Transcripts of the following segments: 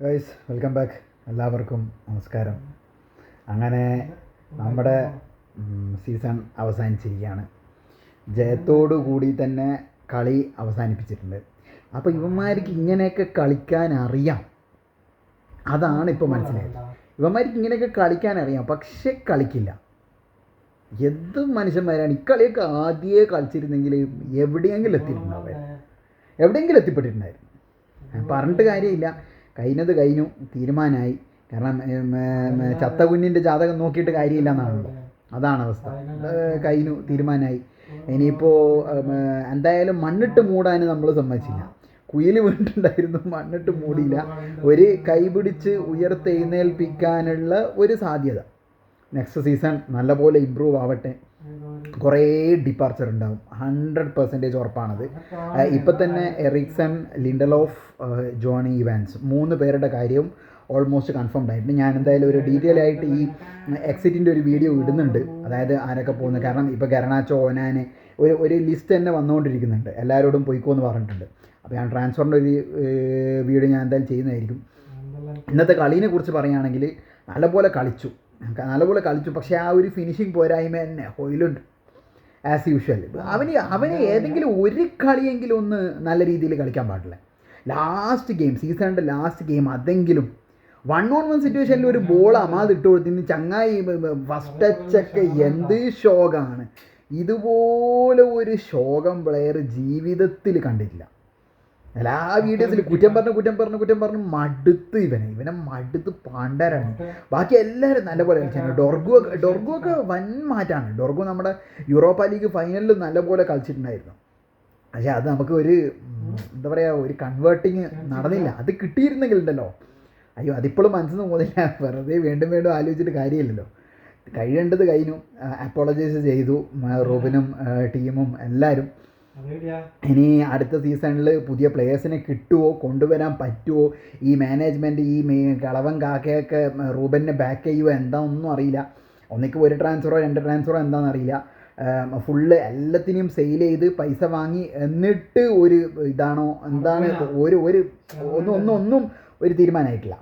Guys welcome back എല്ലാവർക്കും നമസ്കാരം. അങ്ങനെ നമ്മുടെ സീസൺ അവസാനിച്ചിരിക്കുകയാണ്. ജയത്തോടു കൂടി തന്നെ കളി അവസാനിപ്പിച്ചിട്ടുണ്ട്. അപ്പോൾ ഇവന്മാർക്ക് ഇങ്ങനെയൊക്കെ കളിക്കാൻ അറിയാം. അതാണ് ഇപ്പോൾ മനസ്സിലായത്. ഇവന്മാർക്ക് ഇങ്ങനെയൊക്കെ കളിക്കാൻ അറിയാം പക്ഷെ കളിക്കില്ല. എന്ത് മനുഷ്യന്മാരാണ്? ഇക്കളിയൊക്കെ ആദ്യമേ കളിച്ചിരുന്നെങ്കിൽ എവിടെയെങ്കിലും എത്തിയിട്ടുണ്ടാവുക എവിടെയെങ്കിലും എത്തിപ്പെട്ടിട്ടുണ്ടായിരുന്നു. പറഞ്ഞിട്ട് കാര്യമില്ല. കഴിഞ്ഞത് കഴിഞ്ഞു തീരുമാനമായി കാരണം ചത്ത കുഞ്ഞിന്റെ ജാതകം നോക്കിയിട്ട് കാര്യമില്ല എന്നാണല്ലോ അതാണ് അവസ്ഥ. കഴിഞ്ഞു തീരുമാനമായി ഇനിയിപ്പോൾ എന്തായാലും മണ്ണിട്ട് മൂടാൻ നമ്മൾ സമ്മതിച്ചില്ല. കുയിൽ വീണിട്ടുണ്ടായിരുന്നു മണ്ണിട്ട് മൂടിയില്ല. ഒരു കൈപിടിച്ച് ഉയർത്തെഴുന്നേൽപ്പിക്കാനുള്ള ഒരു സാധ്യത. നെക്സ്റ്റ് സീസൺ നല്ലപോലെ ഇമ്പ്രൂവ് ആവട്ടെ. കുറേ ഡിപ്പാർച്ചർ ഉണ്ടാവും. ഹൺഡ്രഡ് പെർസെന്റേജ് ഉറപ്പാണത്. ഇപ്പം തന്നെ എറിക്സൺ ലിൻഡലോഫ് ജോണി ഇവാൻസ് മൂന്ന് പേരുടെ കാര്യവും ഓൾമോസ്റ്റ് കൺഫേംഡ് ആയിട്ടുണ്ട്. ഞാൻ എന്തായാലും ഒരു ഡീറ്റെയിൽ ആയിട്ട് ഈ എക്സിറ്റിന്റെ ഒരു വീഡിയോ ഇടുന്നുണ്ട്. അതായത് ആരൊക്കെ പോകുന്നത് കാരണം ഇപ്പോൾ ഗരണാച്ചോ ഓനാന് ഒരു ഒരു ലിസ്റ്റ് തന്നെ വന്നുകൊണ്ടിരിക്കുന്നുണ്ട്. എല്ലാവരോടും പോയിക്കോന്ന് പറഞ്ഞിട്ടുണ്ട്. അപ്പോൾ ഞാൻ ട്രാൻസ്ഫറിന്റെ ഒരു വീഡിയോ ഞാൻ എന്തായാലും ചെയ്യുന്നതായിരിക്കും. ഇന്നത്തെ കളീനെ കുറിച്ച് പറയുകയാണെങ്കിൽ നല്ലപോലെ കളിച്ചു. നല്ലപോലെ കളിച്ചു. പക്ഷേ ആ ഒരു ഫിനിഷിങ് പോരായ്മ തന്നെ ഹോയിലുണ്ട്. ആസ് യൂഷ്വൽ അവന് അവന് ഏതെങ്കിലും ഒരു കളിയെങ്കിലും ഒന്ന് നല്ല രീതിയിൽ കളിക്കാൻ പാടില്ല. ലാസ്റ്റ് ഗെയിം സീസണിന്റെ ലാസ്റ്റ് ഗെയിം അതെങ്കിലും വൺ ഓൺ വൺ സിറ്റുവേഷനിൽ ഒരു ബോൾ അമാത് ഇട്ട് കൊടുത്തിന് ചങ്ങായി ഫസ്റ്റ് ടച്ചൊക്കെ എന്ത് ശോകമാണ് ഇതുപോലെ ഒരു ശോകം പ്ലെയർ ജീവിതത്തിൽ കണ്ടിട്ടില്ല. എല്ലാ വീഡിയോസിൽ കുറ്റം പറഞ്ഞ് കുറ്റം പറഞ്ഞ് കുറ്റം പറഞ്ഞ് മടുത്ത് ഇവനെ. ഇവനെ മടുത്ത് പാണ്ഡാരാണ്. ബാക്കി എല്ലാവരും നല്ലപോലെ കളിച്ചാണ്. ഡോർഗോ ഡോർഗോ ഒക്കെ വൻ മാറ്റാണ്. ഡോർഗോ നമ്മുടെ യൂറോപ്പ ലീഗ് ഫൈനലിൽ നല്ലപോലെ കളിച്ചിട്ടുണ്ടായിരുന്നു. പക്ഷേ അത് നമുക്ക് ഒരു എന്താ പറയുക ഒരു കൺവേർട്ടിങ് നടന്നില്ല. അത് കിട്ടിയിരുന്നെങ്കിൽ ഉണ്ടല്ലോ അയ്യോ അതിപ്പോഴും മനസ്സിൽ നിന്ന് പോകുന്നില്ല വെറുതെ വീണ്ടും വീണ്ടും ആലോചിച്ചിട്ട് കാര്യമില്ലല്ലോ. കഴിയേണ്ടത് കഴിഞ്ഞു. അപ്പോളജൈസ് ചെയ്തു. റോബിനും ടീമും എല്ലാവരും ഇനി അടുത്ത സീസണിൽ പുതിയ പ്ലേയേഴ്സിനെ കിട്ടുമോ കൊണ്ടുവരാൻ പറ്റുമോ ഈ മാനേജ്മെന്റ് ഈ കളവൻ കാക്കയൊക്കെ റൂബനെ ബാക്ക് ചെയ്യുമോ എന്താണെന്നൊന്നും അറിയില്ല. ഒന്നിക്ക് ഒരു ട്രാൻസ്ഫറോ രണ്ട് ട്രാൻസ്ഫറോ എന്താണെന്ന് അറിയില്ല. ഫുള്ള് എല്ലാത്തിനെയും സെയിൽ ചെയ്ത് പൈസ വാങ്ങി എന്നിട്ട് ഒരു ഇതാണോ എന്താണ് ഒരു ഒരു ഒന്നും ഒന്നും ഒന്നും ഒരു തീരുമാനമായിട്ടില്ല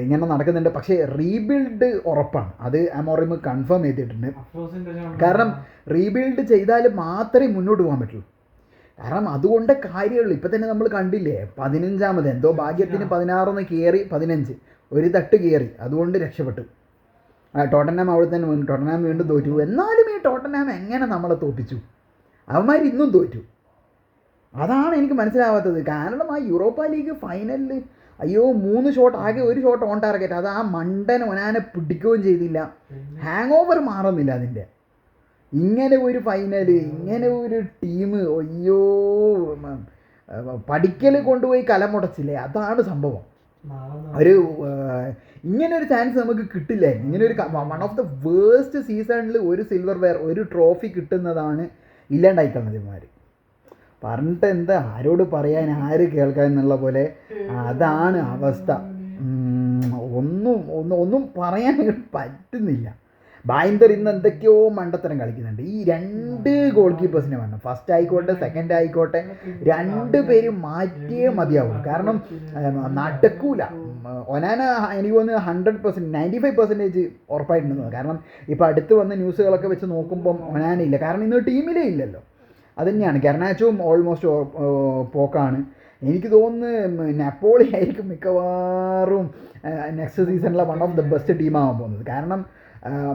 ഇങ്ങനെ നടക്കുന്നുണ്ട്. പക്ഷേ റീബിൽഡ് ഉറപ്പാണ്. അത് അമോറിമ് കൺഫേം ചെയ്തിട്ടുണ്ട്. കാരണം റീബിൽഡ് ചെയ്താൽ മാത്രമേ മുന്നോട്ട് പോകാൻ പറ്റുള്ളൂ. കാരണം അതുകൊണ്ട് കാര്യമുള്ളൂ. ഇപ്പം തന്നെ നമ്മൾ കണ്ടില്ലേ പതിനഞ്ചാമത് എന്തോ ഭാഗ്യത്തിന് പതിനാറെന്ന് കയറി പതിനഞ്ച്. ഒരു തട്ട് കയറി അതുകൊണ്ട് രക്ഷപ്പെട്ടു. ആ, ടോട്ടൻഹാം അവിടെ തന്നെ വീണ്ടും ടോട്ടനാം വീണ്ടും തോറ്റു. എന്നാലും ഈ ടോട്ടനാം എങ്ങനെ നമ്മളെ തോപ്പിച്ചു? അവന്മാർ ഇന്നും തോറ്റു. അതാണ് എനിക്ക് മനസ്സിലാവാത്തത്. കാരണം ആ യൂറോപ്പ ലീഗ് ഫൈനലിൽ അയ്യോ മൂന്ന് ഷോട്ട് ആകെ ഒരു ഷോട്ട് ഓൺ ടാർഗറ്റ് അത് ആ മണ്ടൻ ഒനാനെ പിടിക്കുകയും ചെയ്തില്ല. ഹാങ് ഓവർ മാറുന്നില്ല അതിന്റെ. ഇങ്ങനെ ഒരു ഫൈനൽ ഇങ്ങനെ ഒരു ടീം അയ്യോ പഠിക്കൽ കൊണ്ടുപോയി കലമുടച്ചില്ലേ? അതാണ് സംഭവം. ഒരു ഇങ്ങനൊരു ഇങ്ങനെ ഒരു ചാൻസ് നമുക്ക് കിട്ടില്ല ഇങ്ങനെ ഒരു വൺ ഓഫ് ദ വേസ്റ്റ് സീസണിൽ ഒരു സിൽവർ വെയർ ഒരു ട്രോഫി കിട്ടുന്നതാണ് ഇല്ലാണ്ടായിക്കളഞ്ഞത് ഇവന്മാർ പറഞ്ഞിട്ട് എന്താ ആരോട് പറയാൻ ആര് കേൾക്കാൻ എന്നുള്ള പോലെ. അതാണ് അവസ്ഥ. ഒന്നും ഒന്നും ഒന്നും പറയാൻ പറ്റുന്നില്ല. ബായിന്തർ ഇന്ന് എന്തൊക്കെയോ മണ്ടത്തരം കളിക്കുന്നുണ്ട്. ഈ രണ്ട് ഗോൾ കീപ്പേഴ്സിനെ വേണം ഫസ്റ്റ് ആയിക്കോട്ടെ സെക്കൻഡ് ആയിക്കോട്ടെ രണ്ട് പേരും മാറ്റിയേ മതിയാവുള്ളൂ. കാരണം നടക്കൂല. ഒനാന എനിക്ക് തോന്നുന്നു hundred percent ninety five percentage ഉറപ്പായിട്ടുണ്ടെന്ന് കാരണം ഇപ്പോൾ അടുത്ത് വന്ന ന്യൂസുകളൊക്കെ വെച്ച് നോക്കുമ്പം ഒനാന ഇല്ല. കാരണം ഇന്ന് ടീമിലേ ഇല്ലല്ലോ. അത് തന്നെയാണ് ഗർണാച്ചോവും ഓൾമോസ്റ്റ് പോക്കാണ്. എനിക്ക് തോന്നുന്നു നെപ്പോളി ആയിരിക്കും മിക്കവാറും നെക്സ്റ്റ് സീസണിലെ വൺ ഓഫ് ദ ബെസ്റ്റ് ടീമാകാൻ പോകുന്നത്. കാരണം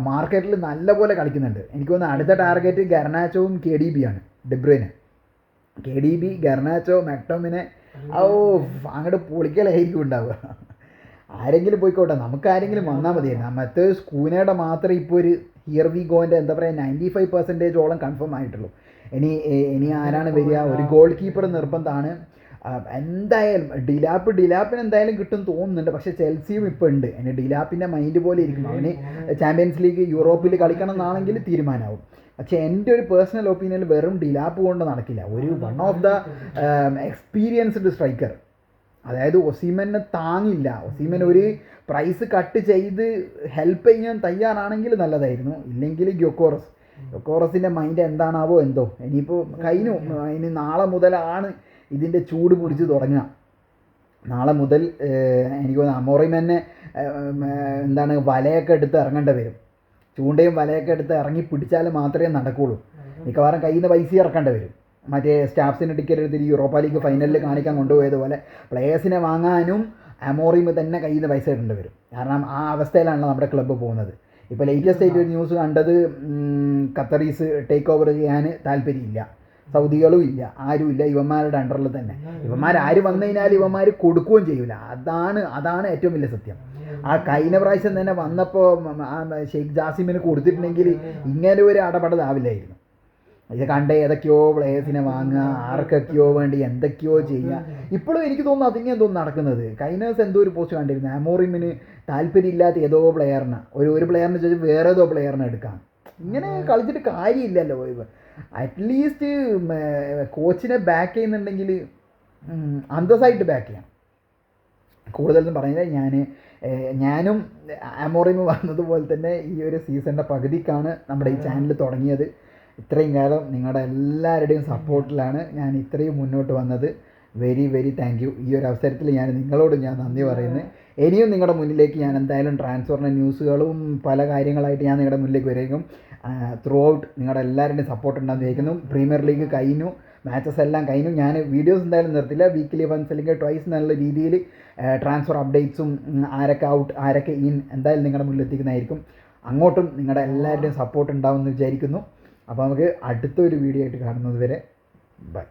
മാർക്കറ്റിൽ നല്ലപോലെ കളിക്കുന്നുണ്ട്. എനിക്ക് തോന്നുന്നു അടുത്ത ടാർഗറ്റ് ഗർണാച്ചോവും കെ ഡി ബി ആണ് ഡിബ്രൈന് K D B Garnacho McTominay ഓ അങ്ങോട്ട് പൊളിക്കലായിരിക്കും ഉണ്ടാവുക. ആരെങ്കിലും പോയിക്കോട്ടെ നമുക്ക് ആരെങ്കിലും വന്നാൽ മതിയായിരുന്നു മറ്റേ സ്കൂനയുടെ മാത്രമേ ഇപ്പോൾ ഒരു ഹിയർ വി ഗോന്റെ എന്താ പറയുക നയന്റി ഫൈവ് പെർസെന്റേജോളം കൺഫേം ആയിട്ടുള്ളൂ. ഇനി ഇനി ആരാണ് വരിക? ഒരു ഗോൾ കീപ്പർ നിർബന്ധമാണ്. എന്തായാലും ഡിലാപ്പ് ഡിലാപ്പിന് എന്തായാലും കിട്ടും തോന്നുന്നുണ്ട്. പക്ഷേ ചെൽസിയും ഇപ്പോൾ ഉണ്ട്. ഇനി ഡിലാപ്പിന്റെ മൈൻഡ് പോലെ ഇരിക്കും. അവന് ചാമ്പ്യൻസ് ലീഗ് യൂറോപ്പിൽ കളിക്കണം എന്നാണെങ്കിൽ തീരുമാനമാവും പക്ഷേ എന്റെ ഒരു പേഴ്സണൽ ഒപ്പീനിയനിൽ വെറും ഡിലാപ്പ് കൊണ്ട് നടക്കില്ല. ഒരു one of the experienced striker അതായത് ഒസീമനെ താങ്ങില്ല. ഒസീമൻ ഒരു പ്രൈസ് കട്ട് ചെയ്ത് ഹെൽപ്പ് ചെയ്യാൻ തയ്യാറാണെങ്കിൽ നല്ലതായിരുന്നു. ഇല്ലെങ്കിൽ ഗ്യൊക്കോറസ്. ഗ്യൊക്കോറസിന്റെ മൈൻഡ് എന്താണാവോ എന്തോ. ഇനിയിപ്പോൾ കഴിഞ്ഞു. ഇനി നാളെ മുതലാണ് ഇതിന്റെ ചൂട് പിടിച്ച് തുടങ്ങുക. നാളെ മുതൽ എനിക്ക് തോന്നുന്നു അമോറിം തന്നെ എന്താണ് വലയൊക്കെ എടുത്ത് ഇറങ്ങേണ്ടി വരും. ചൂണ്ടയും വലയൊക്കെ എടുത്ത് ഇറങ്ങി പിടിച്ചാൽ മാത്രമേ നടക്കുകയുള്ളൂ മിക്കവാറും കയ്യിൽ നിന്ന് പൈസ ഇറക്കേണ്ടി വരും. മറ്റേ സ്റ്റാഫ്സിന് ടിക്കറ്റ് എടുത്തിട്ട് യൂറോപ്പ ലീഗ് ഫൈനലിൽ കാണിക്കാൻ കൊണ്ടുപോയതുപോലെ പ്ലേയേഴ്സിനെ വാങ്ങാനും അമോറിയും തന്നെ കയ്യിൽ നിന്ന് പൈസ ഇടേണ്ടി വരും. കാരണം ആ അവസ്ഥയിലാണല്ലോ നമ്മുടെ ക്ലബ്ബ് പോകുന്നത്. ഇപ്പോൾ ലേറ്റസ്റ്റ് ആയിട്ട് ഒരു ന്യൂസ് കണ്ടത് ഖത്തറീസ് ടേക്ക് ഓവർ ചെയ്യാൻ താല്പര്യമില്ല. സൗദികളും ഇല്ല ആരുമില്ല ഇവന്മാരുടെ അണ്ടറിൽ തന്നെ. ഇവന്മാർ ആര് വന്നു കഴിഞ്ഞാൽ ഇവന്മാർ കൊടുക്കുകയും ചെയ്യൂല. അതാണ് അതാണ് ഏറ്റവും വലിയ സത്യം. ആ കഴിഞ്ഞ പ്രാവശ്യം തന്നെ വന്നപ്പോൾ ഷെയ്ഖ് ജാസിമിന് കൊടുത്തിട്ടുണ്ടെങ്കിൽ ഇങ്ങനെ ഒരു അടപടതാവില്ലായിരുന്നു ഇത് കണ്ട ഏതൊക്കെയോ പ്ലേയേഴ്സിനെ വാങ്ങുക ആർക്കൊക്കെയോ വേണ്ടി എന്തൊക്കെയോ ചെയ്യുക. ഇപ്പോഴും എനിക്ക് തോന്നുന്നു അതിനെ എന്തോ നടക്കുന്നത്. കൈനേഴ്സ് എന്തോ ഒരു പോസ്റ്റ് കണ്ടിരുന്നു. ആമോറിമിന് താല്പര്യമില്ലാത്ത ഏതോ പ്ലെയറിനെ ഒരു ഒരു പ്ലെയറിനെ ചോദിച്ചാൽ വേറെ ഏതോ പ്ലെയറിനെ എടുക്കാം. ഇങ്ങനെ കളിച്ചിട്ട് കാര്യമില്ലല്ലോ അറ്റ്ലീസ്റ്റ് കോച്ചിനെ ബാക്ക് ചെയ്യുന്നുണ്ടെങ്കിൽ അന്തസ്സായിട്ട് ബാക്ക് ചെയ്യണം കൂടുതലൊന്നും പറഞ്ഞില്ല ഞാൻ ഞാനും ആമോറിമ് വന്നതുപോലെ തന്നെ ഈ ഒരു സീസണിന്റെ പകുതിക്കാണ് നമ്മുടെ ഈ ചാനൽ തുടങ്ങിയത്. ഇത്രയും കാലം നിങ്ങളുടെ എല്ലാവരുടെയും സപ്പോർട്ടിലാണ് ഞാൻ ഇത്രയും മുന്നോട്ട് വന്നത്. Very very thank you. ഈ ഒരു അവസരത്തിൽ ഞാൻ നിങ്ങളോട് ഞാൻ നന്ദി പറയുന്നു. ഇനിയും നിങ്ങളുടെ മുന്നിലേക്ക് ഞാൻ എന്തായാലും ട്രാൻസ്ഫറിന്റെ ന്യൂസുകളും പല കാര്യങ്ങളായിട്ട് ഞാൻ നിങ്ങളുടെ മുന്നിലേക്ക് വരേക്കും. ത്രൂ ഔട്ട് നിങ്ങളുടെ എല്ലാവരുടെയും സപ്പോർട്ട് ഉണ്ടാകുന്ന വിചാരിക്കുന്നു. പ്രീമിയർ ലീഗ് കഴിഞ്ഞു. മാച്ചസ് എല്ലാം കഴിഞ്ഞു. ഞാൻ വീഡിയോസ് എന്തായാലും നിർത്തില്ല. വീക്കിലി വൺസ് അല്ലെങ്കിൽ ട്വൈസ് എന്നുള്ള രീതിയിൽ ട്രാൻസ്ഫർ അപ്ഡേറ്റ്സും ആരൊക്കെ ഔട്ട് ആരൊക്കെ ഇൻ എന്തായാലും നിങ്ങളുടെ മുന്നിൽ എത്തിക്കുന്നതായിരിക്കും. അങ്ങോട്ടും നിങ്ങളുടെ എല്ലാവരുടെയും സപ്പോർട്ട് ഉണ്ടാവുമെന്ന് വിചാരിക്കുന്നു. അപ്പോൾ നമുക്ക് അടുത്തൊരു വീഡിയോ ആയിട്ട് കാണുന്നത് വരെ ബൈ